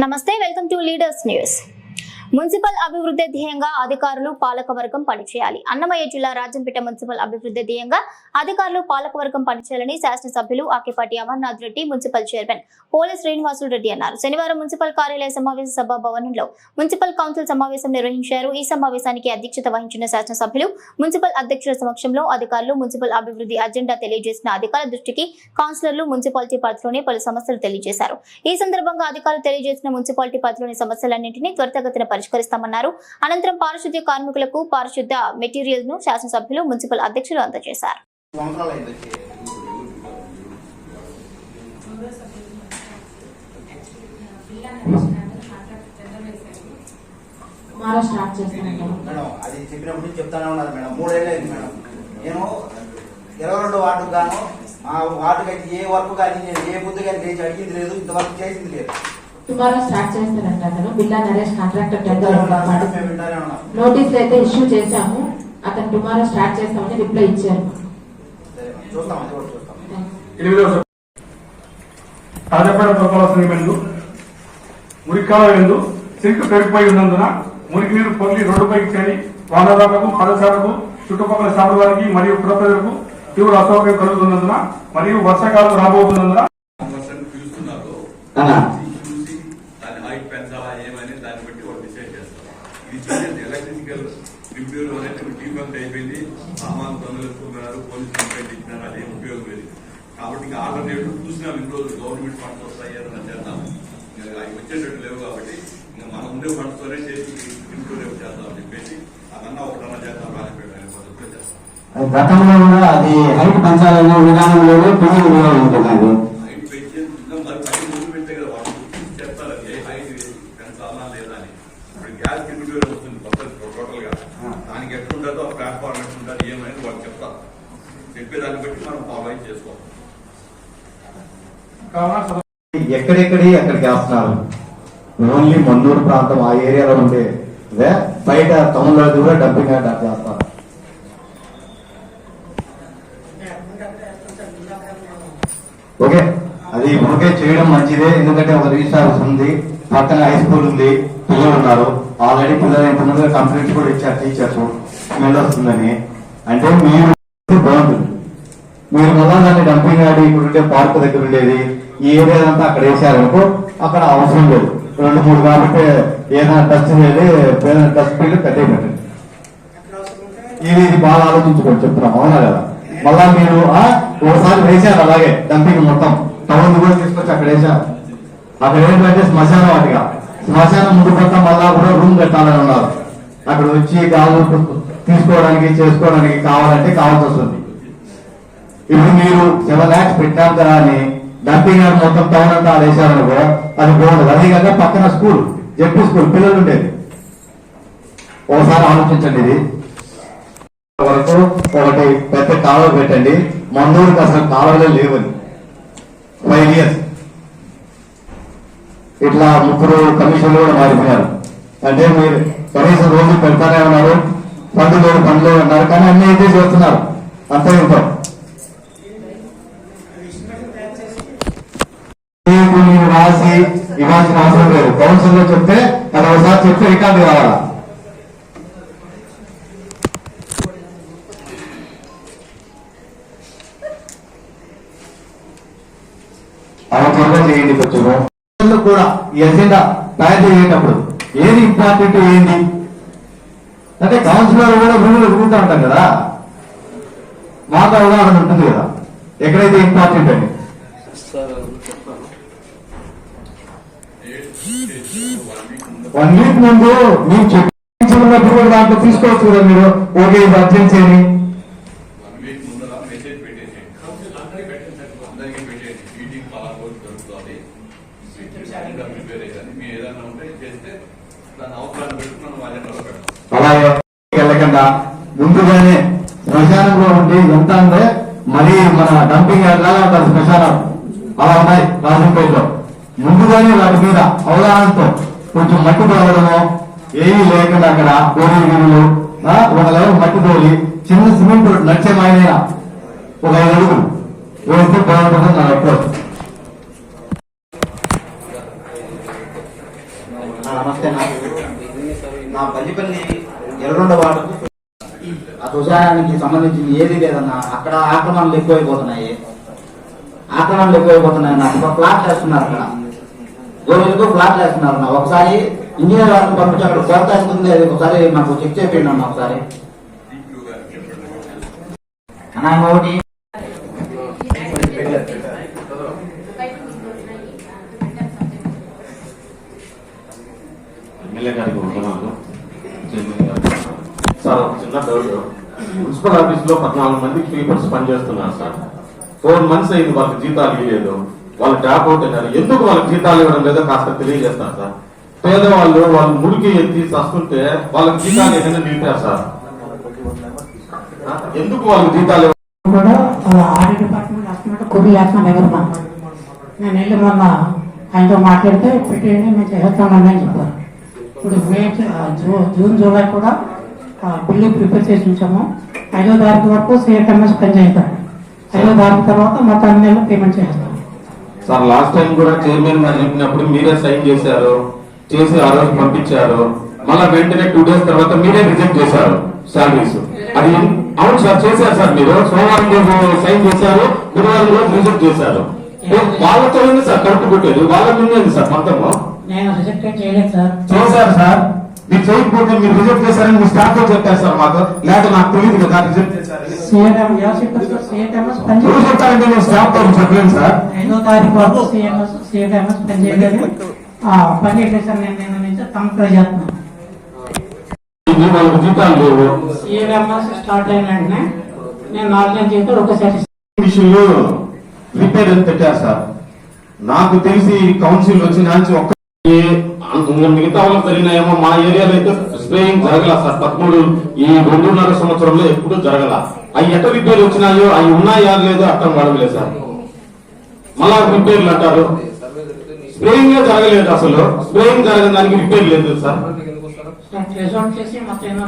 నమస్తే welcome to leaders news municipal అభివృద్ధి ధ్యేయంగా అధికారులు పాలకవర్గం పనిచేయాలి. అన్నమయ్య జిల్లా రాజంపేట మున్సిపల్ అభివృద్ధి ధ్యేయంగా అధికారులు పాలకవర్గం పనిచేయాలని శాసనసభ్యులు Akepati Amarnath Reddy municipal chairman police Srinivasulu Reddy అన్నారు. శనివారం మున్సిపల్ కార్యాలయ సమావేశ సభా భవనంలో మున్సిపల్ కౌన్సిల్ సమావేశం నిర్వహించారు. ఈ సమావేశానికి అధ్యక్షత వహించిన శాసనసభ్యులు మున్సిపల్ అధ్యక్షుల సమక్షంలో అధికారులు మున్సిపల్ అభివృద్ధి అజెండా తెలియజేసిన అధికారుల దృష్టికి కౌన్సిలర్లు మున్సిపాలిటీ పరిధిలోని పలు సమస్యలు తెలియజేశారు. ఈ సందర్భంగా అధికారులు తెలియజేసిన మున్సిపాలిటీ పరిధిలోని సమస్యలన్నింటినీ త్వరితగతిన పరిష్కరిస్తామన్నారు. అనంతరం పారిశుద్ధ్య కార్మికులకు పారిశుద్ధ్య మెటీరియల్ను శాసనసభ్యులు మున్సిపల్ అధ్యక్షులు అందజేశారు. మేడం అది చెప్పినప్పుడు నుంచి చెప్తానే ఉన్నారు మేడం. మూడేళ్ళు అయింది మేడం. నేను ఇరవై రెండు వార్డుకు గాను మా వార్డుకి అయితే ఏ వర్క్ కానీ నేను ఏ బుద్ధి కానీ లేచి అడిగింది లేదు ఇంతవరకు చేసింది లేదు. టుమారో స్టార్ట్ చేస్తారంట అతను. బిల్లా నరేష్ కాంట్రాక్టర్ టెండర్ నోటీసులు అయితే ఇష్యూ చేశాము. అతను టుమారో స్టార్ట్ చేస్తామని రిప్లై ఇచ్చారు. తాజాపేట పురపాలక ఎందు మురికాల ఎందు సింక్ పెరిగిపోయి ఉన్నందున మురికి నీరు పొర్లి రోడ్డుపైకి చేరి వాహనదారులకు పాదచారులకు చుట్టుపక్కల శాఖల వారికి మరియు పుర ప్రజలకు తీవ్ర అసౌకర్యం కలుగుతున్నందున మరియు వర్షాకాలం రాబోతున్నందున పర్సన్ పిలుస్తున్నారు చూసి దాని హైట్ పెంచాలా ఏమని దాన్ని బట్టి వాళ్ళు డిసైడ్ చేస్తారు ఇది చూడండి ఎలక్ట్రికల్ రిపేర్ అనేది డీఫంక్ట్ అయిపోయింది సామాన్ దొంగలు ఎత్తుకున్నారు పోలీసు కంప్లైంట్ ఇచ్చినారు అది ఉపయోగం లేదు. కాబట్టి ఇంకా ఆల్టర్నేటివ్ చూసినాం ఇన్ని రోజులు గవర్నమెంట్ ఫండ్స్ వస్తాయి ఏదైనా చేద్దాం అవి వచ్చేటట్టు లేవు కాబట్టి ఇంకా మనం ఉండే ఫండ్స్తోనే చేసి ఇంప్రూవ్ చేద్దాం అని చెప్పేసి అదన్నా ఒకటన్నా చేద్దాం రాజపేట గతంలో కూడా అది హైట్ పెంచాలనే విధానంలోనే పిల్లలు ఉంటుంది హైట్ పెంచే ఇంకా మరి పది ముందు పెంచే కదా వాళ్ళు చెప్తారు అది ఏ హైట్ పెంచాలా లేదా అని ఇప్పుడు గ్యాస్ కింద వస్తుంది కొత్త టోటల్గా ఏదో ఒక ఆ ప్లాట్ఫామ్ ఎట్లుంటుంది ఏమైనా వాళ్ళు చెప్తారు. చెప్పేదాన్ని బట్టి మనం ఫాలో అయి చేసుకోవాలి. ఎక్కడెక్కడి అక్కడికి వేస్తున్నారు? ఓన్లీ మన్నూరు ప్రాంతం ఆ ఏరియాలో ఉండే అదే బయట తమిళనాడు కూడా డంపింగ్ యార్డ్ అట్లా చేస్తారు ఓకే అది ఊరికే చేయడం మంచిదే ఎందుకంటే ఒక రిజిస్టర్ ఆఫీస్ ఉంది పక్కన హై స్కూల్ ఉంది పిల్లలు ఉన్నారు. ఆల్రెడీ పిల్లలు ఇంతకుముందు కంప్లైంట్స్ కూడా ఇచ్చారు టీచర్స్ స్మెల్ వస్తుందని. అంటే మీరు బాగుంటుంది. మీరు మళ్ళా దాన్ని డంపింగ్ ఆడి ఇప్పుడు పార్క్ దగ్గర ఉండేది ఈ ఏరియా అంతా అక్కడ వేసారనుకో అక్కడ అవసరం లేదు. రెండు మూడు కాబట్టి ఏదైనా టచ్ చేయాలి ఏదైనా టచ్ పెట్టి పెట్టేయకండి ఇది ఇది బాగా ఆలోచించుకోండి చెప్తున్నాం. అవునా కదా మళ్ళా మీరు ఆ, ఒకసారి వేసారు అలాగే డంపింగ్ మొత్తం. టౌన్ కూడా తీసుకొచ్చి అక్కడ వేసారు. అక్కడ ఏంటంటే శ్మశానం వాటిగా శ్మశానం ముందు పక్క మళ్ళా కూడా రూమ్ కట్టాలని ఉన్నారు. అక్కడ వచ్చి గాలు తీసుకోవడానికి చేసుకోవడానికి కావాలంటే కావాల్సి వస్తుంది. ఇప్పుడు మీరు సెవెన్ ల్యాక్స్ పెట్టాం కదా అని డంపింగ్ యార్డ్ మొత్తం టౌన్ అంతా వేసారనుకో అది బోర్డు అదే కదా పక్కన స్కూల్ జెడ్పీ స్కూల్ పిల్లలు ఉండేది. ఒకసారి ఆలోచించండి ఇది. వరకు ఒకటి పెద్ద కాలువ పెట్టండి. మందూరుకి అసలు కాలువలే లేవని. ఫైవ్ ఇయర్స్ ఇట్లా ముగ్గురు కమిషన్లు కూడా మారిపోయారు. అంటే మీరు కనీసం రోజు పెడతానే ఉన్నారు. పండు లేదు ఫండ్ ఉన్నారు. కానీ అన్ని అయితే చేస్తున్నారు అంతే ఉంటాం మీకు రాసి ఇవ్వాల్సిన అవసరం లేదు. కౌన్సిల్లో చెప్తే అది ఒకసారి చెప్తే రికార్డు కావాలా అలా త్వరగా చేయండి కొంచెము. కూడా ఈ ఎజెండా తయారు చేసేటప్పుడు ఏది ఇంపార్టెంట్ ఏంది? అంటే కౌన్సిలర్ కూడా భూములు రూల్తా ఉంటాం కదా. మాకు అవగాహన ఉంటుంది కదా. ఎక్కడైతే ఇంపార్టెంట్ అని? వన్ వీక్ ముందు మీరు చెప్పినప్పుడు కూడా దాంట్లో తీసుకోవచ్చు కదా మీరు. ఓకే ఇది అర్జెన్సీ అని వన్ వీక్ ముందర మెసేజ్ పెట్టేసేయండి అందరికీ పెట్టేయండి మీటింగ్ పలానా రోజు జరుగుతుంది అజెండా ప్రిపేర్ అయ్యింది మీరు ఏదైనా ఉంటే చేస్తే దాని అవసరాన్ని పెట్టి మనం అజెండాలో పెడతాం అలాగే వెళ్ళకుండా ముందుగానే శ్మశానంలో ఉండి ఎంత అంటే మరి మన డంపింగ్ యార్డ్ లాగా ఉంటుంది శ్మశానం. అలా ఉన్నాయి రాజంపేటలో. ముందుగానే వాటి మీద అవగాహనతో కొంచెం మట్టి తోలడము ఏమీ లేకుండా అక్కడ గోరీ గిరులు ఒక లెవెల్ మట్టి తోలి చిన్న సిమెంట్ రోడ్ నడిచే మాయనైనా ఒక ఐదు అడుగులు వేస్తే బాగుంటుంది నా అప్రోచ్. నమస్తే అన్న. నా పల్లిపల్లి ఎర్రగొండ వార్డుకు ఆ శ్మశానానికి సంబంధించి ఏది లేదన్నా అక్కడ ఆక్రమణలు ఎక్కువైపోతున్నాయి. ఆక్రమణలు ఎక్కువైపోతున్నాయి అన్న ఒక ఫ్లాట్ చేస్తున్నారు అక్కడ. రోజులకు ఫ్లాట్ చేస్తున్నారు అన్న. ఒకసారి ఇంజనీర్ వాళ్ళని పంపించి అక్కడ కొరత వస్తుంది అది ఒకసారి మాకు చెక్ చేయండి అన్న ఒకసారి. డిప్యూ గారు ఎమ్మెల్యే గారికి వందనాలు గారికి సార్ ఒక చిన్న డౌట్ మున్సిపల్ ఆఫీస్లో పద్నాలుగు మంది స్వీపర్స్ పనిచేస్తున్నారు సార్. ఫోర్ మంత్స్ అయింది వాళ్ళకి జీతాలు ఇవ్వలేదు వాళ్ళు డ్రాప్ అవుట్ అయినారు. ఎందుకు వాళ్ళకి జీతాలు ఇవ్వడం లేదో కాస్త తెలియజేస్తారు సార్. పేదవాళ్ళు వాళ్ళు మురికి ఎత్తి చస్తుంటే వాళ్ళకి జీతాలు ఏదైనా నిలిపారు సార్? ఎందుకు వాళ్ళకి జీతాలు కూడా ఆడిట్ డిపార్ట్మెంట్ వస్తున్నట్టు చేస్తున్నాం ఎవరు నేను వెళ్ళి మొన్న ఆయనతో మాట్లాడితే పెట్టేయండి మేము చేస్తామని చెప్పారు. ఇప్పుడు మే జూ- జూన్ జూలై కూడా బిల్లు ప్రిపేర్ చేసి ఉంచాము. ఐదో తారీఖు వరకు సిఎఫ్ఎంఎస్ పని చేస్తాడు ఐదో తారీఖు తర్వాత మొత్తం అన్ని నెలలు పేమెంట్ చేస్తాం. సార్ లాస్ట్ టైం కూడా చైర్మన్ గారు చెప్పినప్పుడు మీరే సైన్ చేశారు చేసి ఆ రోజు పంపించారు. మళ్ళా వెంటనే టూ డేస్ తర్వాత మీరే రిజెక్ట్ చేశారు శాలరీస్ అది అవును సార్ చేశారు సార్ మీరు. సోమవారం రోజు సైన్ చేశారు గురువారం రోజు రిజెక్ట్ చేశారు. వాళ్ళతో సార్ కడుపు కొట్టేది? వాళ్ళ మీద సార్ మొత్తము నేను రిజెక్ట్ చేయలేదు సార్. చేశారు సార్. మీరు చేయకపోతే మీరు రిజెక్ట్ చేశారని మీ స్టాఫ్తో చెప్పారు సార్ మాకు. లేకపోతే నాకు తెలియదు కదా రిజెక్ట్ చేశారని. పని ఎవరు చెప్తారంటే నేను స్టాఫ్తో చెప్పలేను సార్. ఐదో తారీఖు వరకు సిఎంఎస్ పని చేయలేదు. ఆ, పని చేయలేదు సార్ నేను నిన్న నుంచి కంప్లీట్ చేస్తున్నాను. ఇది వాళ్ళకి జీతాలు లేవు. సిఎంఎస్ స్టార్ట్ అయిన వెంటనే నేను నాలుగైదు జీతాలు ఒకసారి విషయంలో రిపేర్ అని పెట్టారు సార్. నాకు తెలిసి కౌన్సిల్ వచ్చిన ఒక్క మిగతా వాళ్ళకి జరిగినాయేమో మా ఏరియాలో అయితే స్ప్రేయింగ్ జరగల సార్. పదమూడు ఈ రెండున్నర సంవత్సరంలో ఎప్పుడూ జరగల. అవి ఎట్ట రిపేర్ వచ్చినాయో అవి ఉన్నాయా లేదో అర్థం కావట్లేదు సార్. మళ్ళా రిపేర్లు అంటారు. స్ప్రేయింగ్ జరగలేదు అసలు. స్ప్రేయింగ్ జరగడానికి దానికి రిపేర్ లేదు సార్.